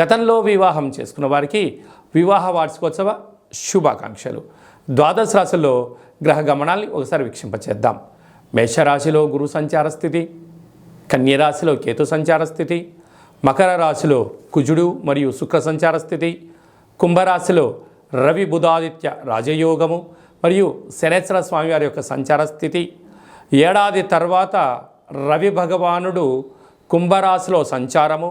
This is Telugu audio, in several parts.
గతంలో వివాహం చేసుకున్న వారికి వివాహ వార్షికోత్సవ శుభాకాంక్షలు. ద్వాదశ రాశుల్లో గ్రహ గమనాల్ని ఒకసారి వీక్షింపచేద్దాం. మేషరాశిలో గురు సంచార స్థితి కన్యరాశిలో కేతు సంచార స్థితి మకర రాశిలో కుజుడు మరియు శుక్ర సంచార స్థితి కుంభరాశిలో రవి బుధాదిత్య రాజయోగము మరియు శనేశ్వర స్వామివారి యొక్క సంచార స్థితి. ఏడాది తర్వాత రవి భగవానుడు కుంభరాశిలో సంచారము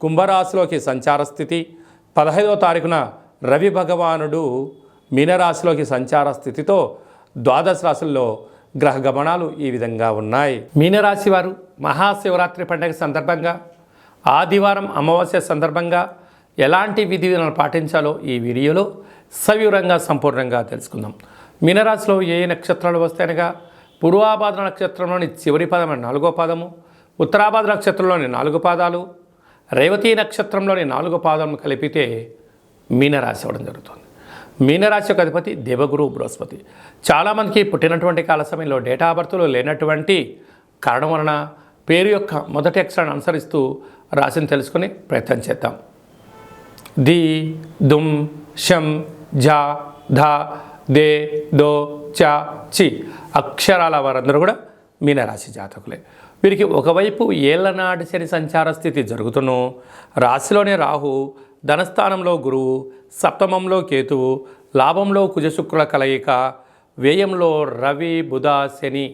కుంభరాశిలోకి సంచార స్థితి. పదహైదవ తారీఖున రవి భగవానుడు మీనరాశిలోకి సంచార స్థితితో ద్వాదశ రాశుల్లో గ్రహ గమనాలు ఈ విధంగా ఉన్నాయి. మీనరాశి వారు మహాశివరాత్రి పండుగ సందర్భంగా ఆదివారం అమావాస్య సందర్భంగా ఎలాంటి విధి విధానాలు పాటించాలో ఈ వీడియోలో సవివరంగా సంపూర్ణంగా తెలుసుకుందాం. మీనరాశిలో ఏ నక్షత్రాలు వస్తాయనగా పూర్వాభాద్ర నక్షత్రంలోని చివరి పదం నాలుగో పాదము ఉత్తరాభాద్ర నక్షత్రంలోని నాలుగు పాదాలు రేవతీ నక్షత్రంలోని నాలుగు పాదం కలిపితే మీనరాశి అవ్వడం జరుగుతుంది. మీనరాశి యొక్క అధిపతి దేవగురు బృహస్పతి. చాలామందికి పుట్టినటువంటి కాల సమయంలో డేటా బర్త్లో లేనటువంటి కారణం వలన పేరు యొక్క మొదటి అక్షరాన్ని అనుసరిస్తూ రాశిని తెలుసుకుని ప్రయత్నం చేద్దాం. ది దుమ్ షం ఝా ధ దే దో చ చి అక్షరాల వారందరూ కూడా మీనరాశి జాతకులే. వీరికి ఒకవైపు ఏళ్ళనాటి శని సంచార స్థితి జరుగుతును. రాశిలోనే రాహు ధనస్థానంలో గురువు సప్తమంలో కేతువు లాభంలో కుజశుక్రుల కలయిక వ్యయంలో రవి బుధ శని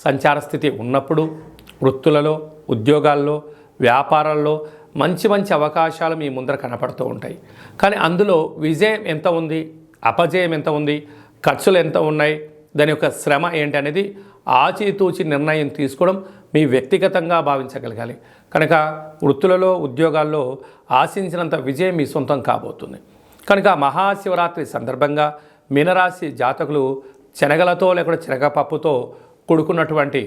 సంచార స్థితి ఉన్నప్పుడు వృత్తులలో ఉద్యోగాల్లో వ్యాపారాల్లో మంచి మంచి అవకాశాలు మీ ముందర కనపడుతూ ఉంటాయి. కానీ అందులో విజయం ఎంత ఉంది అపజయం ఎంత ఉంది ఖర్చులు ఎంత ఉన్నాయి దాని యొక్క శ్రమ ఏంటి అనేది ఆచితూచి నిర్ణయం తీసుకోవడం మీ వ్యక్తిగతంగా భావించగలగాలి. కనుక వృత్తులలో ఉద్యోగాల్లో ఆశించినంత విజయం మీ సొంతం కాబోతుంది. కనుక మహాశివరాత్రి సందర్భంగా మీనరాశి జాతకులు శనగలతో లేకుండా శనగపప్పుతో కొడుకున్నటువంటి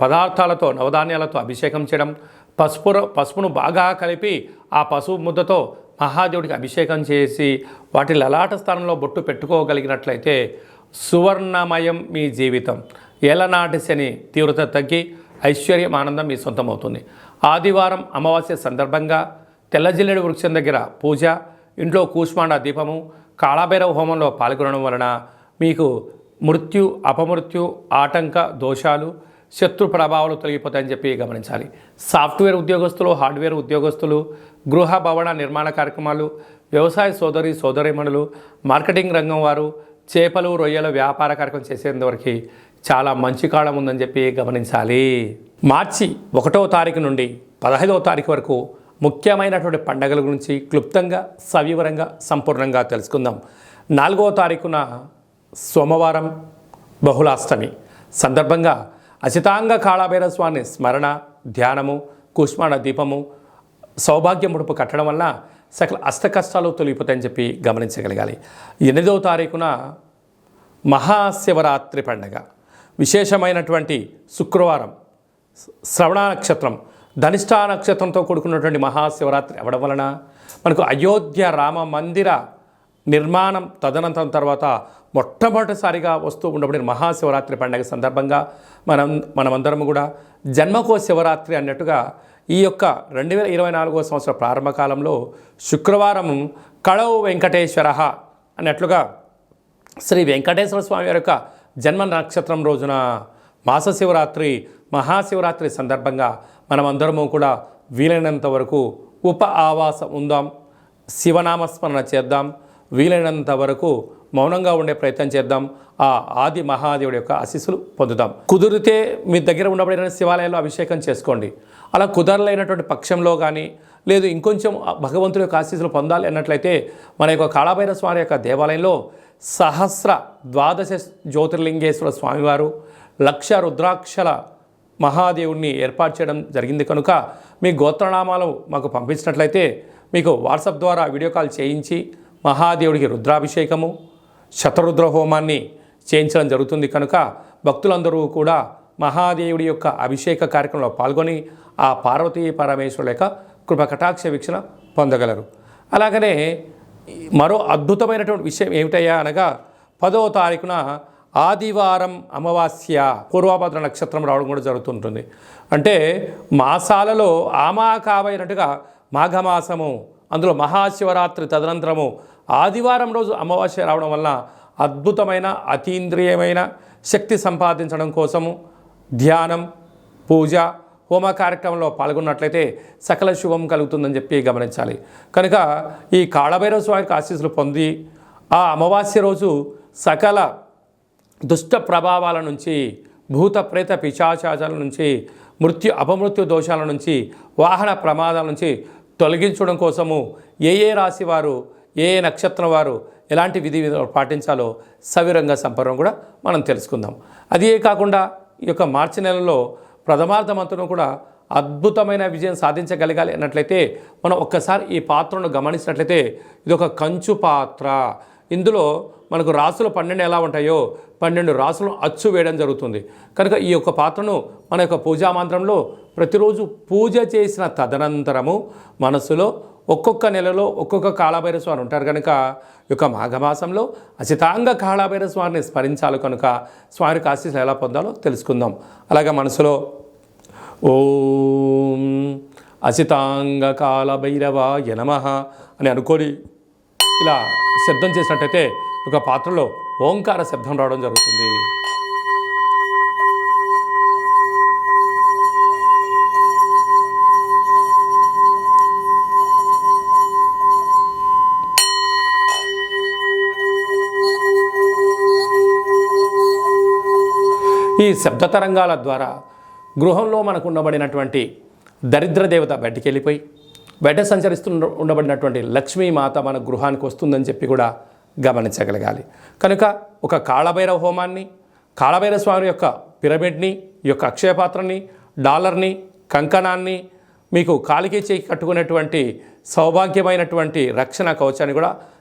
పదార్థాలతో నవధాన్యాలతో అభిషేకం చేయడం పసుపు పసుపును బాగా కలిపి ఆ పసుపు ముద్దతో మహాదేవుడికి అభిషేకం చేసి వాటి లలాట స్థానంలో బొట్టు పెట్టుకోగలిగినట్లయితే సువర్ణమయం మీ జీవితం. ఏలనాటి శని తీవ్రత తగ్గి ఐశ్వర్యం ఆనందం మీ సొంతమవుతుంది. ఆదివారం అమావాస్య సందర్భంగా తెల్లజిల్లెడు వృక్షం దగ్గర పూజ ఇంట్లో కూష్మాండ దీపము కాళాభైరవ హోమంలో పాల్గొనడం వలన మీకు మృత్యు అపమృత్యు ఆటంక దోషాలు శత్రు ప్రభావాలు తొలగిపోతాయని చెప్పి గమనించాలి. సాఫ్ట్వేర్ ఉద్యోగస్తులు హార్డ్వేర్ ఉద్యోగస్తులు గృహ భవన నిర్మాణ కార్యక్రమాలు వ్యవసాయ సోదరి సోదరిమణులు మార్కెటింగ్ రంగం వారు చేపలు రొయ్యల వ్యాపార కార్యక్రమం చేసేంతవరకు చాలా మంచి కాలం ఉందని చెప్పి గమనించాలి. మార్చి ఒకటో తారీఖు నుండి పదహైదవ తారీఖు వరకు ముఖ్యమైనటువంటి పండగల గురించి క్లుప్తంగా సవివరంగా సంపూర్ణంగా తెలుసుకుందాం. నాలుగవ తారీఖున సోమవారం బహుళాష్టమి. సందర్భంగా అచితాంగ కాళాభైరవ స్వామి స్మరణ ధ్యానము కుష్మాణ దీపము సౌభాగ్య ముడుపు కట్టడం వల్ల సకల అష్ట కష్టాలు తొలగిపోతాయని చెప్పి గమనించగలగాలి. ఎనిమిదవ తారీఖున మహాశివరాత్రి పండగ. విశేషమైనటువంటి శుక్రవారం శ్రవణ నక్షత్రం ధనిష్టా నక్షత్రంతో కూడుకున్నటువంటి మహాశివరాత్రి అవడం వలన మనకు అయోధ్య రామ మందిర నిర్మాణం తదనంతరం తర్వాత మొట్టమొదటిసారిగా వస్తూ ఉండబడిన మహాశివరాత్రి పండుగ సందర్భంగా మనం మనమందరం కూడా జన్మకో శివరాత్రి అన్నట్టుగా ఈ యొక్క రెండు వేల ఇరవై నాలుగో సంవత్సర ప్రారంభ కాలంలో శుక్రవారం కళవు వెంకటేశ్వర అన్నట్లుగా శ్రీ వెంకటేశ్వర స్వామి యొక్క జన్మ నక్షత్రం రోజున మాస శివరాత్రి మహాశివరాత్రి సందర్భంగా మనమందరము కూడా వీలైనంత వరకు ఉప ఆవాసం ఉందాం శివనామస్మరణ చేద్దాం వీలైనంత వరకు మౌనంగా ఉండే ప్రయత్నం చేద్దాం ఆ ఆది మహాదేవుడి యొక్క ఆశీస్సులు పొందుదాం. కుదిరితే మీ దగ్గర ఉండబడిన శివాలయంలో అభిషేకం చేసుకోండి. అలా కుదరలేనటువంటి పక్షంలో కానీ లేదు ఇంకొంచెం భగవంతుడి యొక్క ఆశీస్సులు పొందాలి అన్నట్లయితే మన యొక్క కాళభైర స్వామి యొక్క దేవాలయంలో సహస్ర ద్వాదశ జ్యోతిర్లింగేశ్వర స్వామివారు లక్ష రుద్రాక్షల మహాదేవుడిని ఏర్పాటు చేయడం జరిగింది కనుక మీ గోత్రనామాలు మాకు పంపించినట్లయితే మీకు వాట్సాప్ ద్వారా వీడియో కాల్ చేయించి మహాదేవుడికి రుద్రాభిషేకము శతరుద్ర హోమాన్ని చేయించడం జరుగుతుంది కనుక భక్తులందరూ కూడా మహాదేవుడి యొక్క అభిషేక కార్యక్రమంలో పాల్గొని ఆ పార్వతీ పరమేశ్వరుల యొక్క కృప కటాక్ష వీక్షణ పొందగలరు. అలాగనే మరో అద్భుతమైనటువంటి విషయం ఏమిటయ్యా అనగా పదవ తారీఖున ఆదివారం అమావాస్య పూర్వభద్ర నక్షత్రం రావడం కూడా జరుగుతుంటుంది. అంటే మాసాలలో ఆమాకావైనట్టుగా మాఘమాసము అందులో మహాశివరాత్రి తదనంతరము ఆదివారం రోజు అమావాస్య రావడం వల్ల అద్భుతమైన అతీంద్రియమైన శక్తి సంపాదించడం కోసము ధ్యానం పూజ హోమ కార్యక్రమంలో పాల్గొన్నట్లయితే సకల శుభం కలుగుతుందని చెప్పి గమనించాలి. కనుక ఈ కాళభైరవ స్వామికి ఆశీస్సులు పొంది ఆ అమావాస్య రోజు సకల దుష్ట ప్రభావాల నుంచి భూత ప్రేత పిశాచాల నుంచి మృత్యు అపమృత్యు దోషాల నుంచి వాహన ప్రమాదాల నుంచి తొలగించడం కోసము ఏ ఏ రాశి వారు ఏ ఏ నక్షత్రం వారు ఎలాంటి విధి పాటించాలో సవిరంగ సంపర్కం కూడా మనం తెలుసుకుందాం. అదే కాకుండా ఈ యొక్క మార్చి నెలలో ప్రథమార్థమంతను కూడా అద్భుతమైన విజయం సాధించగలగాలి అన్నట్లయితే మనం ఒక్కసారి ఈ పాత్రను గమనించినట్లయితే ఇది ఒక కంచు పాత్ర. ఇందులో మనకు రాసులు పన్నెండు ఎలా ఉంటాయో పన్నెండు రాసులను అచ్చు వేయడం జరుగుతుంది. కనుక ఈ యొక్క పాత్రను మన యొక్క పూజా మంత్రంలో ప్రతిరోజు పూజ చేసిన తదనంతరము మనసులో ఒక్కొక్క నెలలో ఒక్కొక్క కాళభైర స్వామి ఉంటారు కనుక ఈ యొక్క మాఘమాసంలో అచితాంగ కాళభైర స్వామిని స్మరించాలి కనుక స్వామికి ఆశీస్సులు ఎలా పొందాలో తెలుసుకుందాం. అలాగే మనసులో ఓం అచితాంగ కాళభైరవాయ నమ అని అనుకొని ఇలా శబ్దం చేసినట్టయితే ఒక పాత్రలో ఓంకార శబ్దం రావడం జరుగుతుంది. ఈ శబ్ద తరంగాల ద్వారా గృహంలో మనకు ఉండబడినటువంటి దరిద్ర దేవత బయటికి వెళ్ళిపోయి బయట సంచరిస్తు ఉండబడినటువంటి లక్ష్మీమాత మన గృహానికి వస్తుందని చెప్పి కూడా గమనించగలగాలి. కనుక ఒక కాళభైరవ హోమాన్ని కాళభైరవ స్వామి యొక్క పిరమిడ్ని ఈ యొక్క అక్షయపాత్రని డాలర్ని కంకణాన్ని మీకు కాలికి చేయి కట్టుకునేటువంటి సౌభాగ్యమైనటువంటి రక్షణ కవచాన్ని కూడా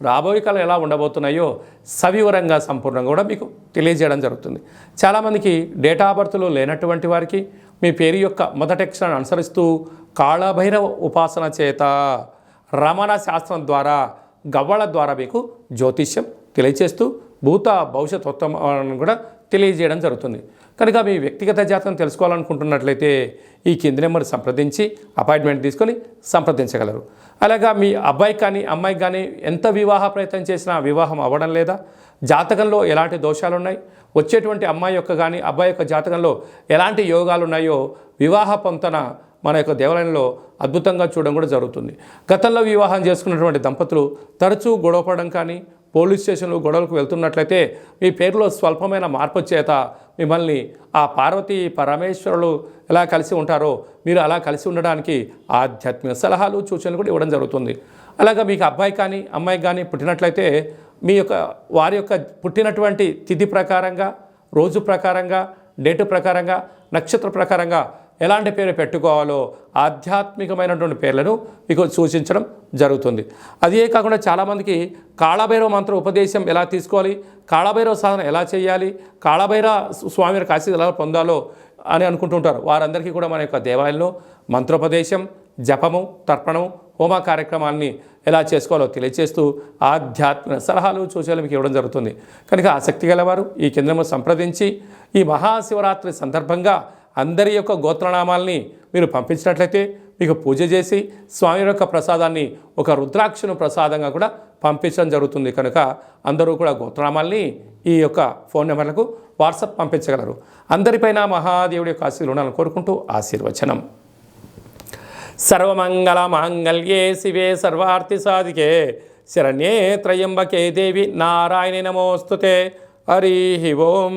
రాబోయే కాలం ఎలా ఉండబోతున్నాయో సవివరంగా సంపూర్ణంగా కూడా మీకు తెలియజేయడం జరుగుతుంది. చాలామందికి డేటా బర్త్లు లేనటువంటి వారికి మీ పేరు యొక్క మొదటి అక్షరాన్ని అనుసరిస్తూ కాళభైరవ ఉపాసన చేత రమణ శాస్త్రం ద్వారా గవ్వల ద్వారా మీకు జ్యోతిష్యం తెలియచేస్తూ భూత భవిష్యత్ ఉత్తమాలను కూడా తెలియజేయడం జరుగుతుంది. కనుక మీ వ్యక్తిగత జాతకం తెలుసుకోవాలనుకుంటున్నట్లయితే ఈ కింది నెంబర్ సంప్రదించి అపాయింట్మెంట్ తీసుకొని సంప్రదించగలరు. అలాగా మీ అబ్బాయికి కానీ అమ్మాయికి కానీ ఎంత వివాహ ప్రయత్నం చేసినా వివాహం అవ్వడం లేదా జాతకంలో ఎలాంటి దోషాలు ఉన్నాయి వచ్చేటువంటి అమ్మాయి యొక్క కానీ అబ్బాయి యొక్క జాతకంలో ఎలాంటి యోగాలు ఉన్నాయో వివాహ పొంతన మన యొక్క దేవాలయంలో అద్భుతంగా చూడడం కూడా జరుగుతుంది. గతంలో వివాహం చేసుకున్నటువంటి దంపతులు తరచూ గొడవపడడం కానీ పోలీస్ స్టేషన్లు గొడవలకు వెళ్తున్నట్లయితే మీ పేరులో స్వల్పమైన మార్పు చేత మిమ్మల్ని ఆ పార్వతీ పరమేశ్వరులు ఎలా కలిసి ఉంటారో మీరు అలా కలిసి ఉండడానికి ఆధ్యాత్మిక సలహాలు సూచనలు కూడా ఇవ్వడం జరుగుతుంది. అలాగా మీకు అబ్బాయి కానీ అమ్మాయి కానీ పుట్టినట్లయితే మీ యొక్క వారి యొక్క పుట్టినటువంటి తిథి ప్రకారంగా రోజు ప్రకారంగా డేటు ప్రకారంగా నక్షత్ర ప్రకారంగా ఎలాంటి పేరు పెట్టుకోవాలో ఆధ్యాత్మికమైనటువంటి పేర్లను మీకు సూచించడం జరుగుతుంది. అదే కాకుండా చాలామందికి కాళభైరవ మంత్ర ఉపదేశం ఎలా తీసుకోవాలి కాళభైరవ సాధన ఎలా చేయాలి కాళభైరవ స్వామి కాశీ ఎలా పొందాలో అని అనుకుంటుంటారు. వారందరికీ కూడా మన యొక్క దేవాలయంలో మంత్రోపదేశం జపము తర్పణము హోమ కార్యక్రమాన్ని ఎలా చేసుకోవాలో తెలియజేస్తూ ఆధ్యాత్మిక సలహాలు సూచనలు మీకు ఇవ్వడం జరుగుతుంది. కనుక ఆసక్తి గలవారు ఈ కేంద్రము సంప్రదించి ఈ మహాశివరాత్రి సందర్భంగా అందరి యొక్క గోత్రనామాల్ని మీరు పంపించినట్లయితే మీకు పూజ చేసి స్వామి యొక్క ప్రసాదాన్ని ఒక రుద్రాక్షను ప్రసాదంగా కూడా పంపించడం జరుగుతుంది. కనుక అందరూ కూడా గోత్రనామాల్ని ఈ యొక్క ఫోన్ నెంబర్లకు వాట్సాప్ పంపించగలరు. అందరిపైన మహాదేవుడి యొక్క ఆశీర్వాదాలను ఉండాలని కోరుకుంటూ ఆశీర్వచనం. సర్వమంగళ మాంగళ్యే శివే సర్వార్థి సాధికే. శరణ్యే త్రయంబకే దేవి. నారాయణి నమోస్తుతే. హరి ఓం.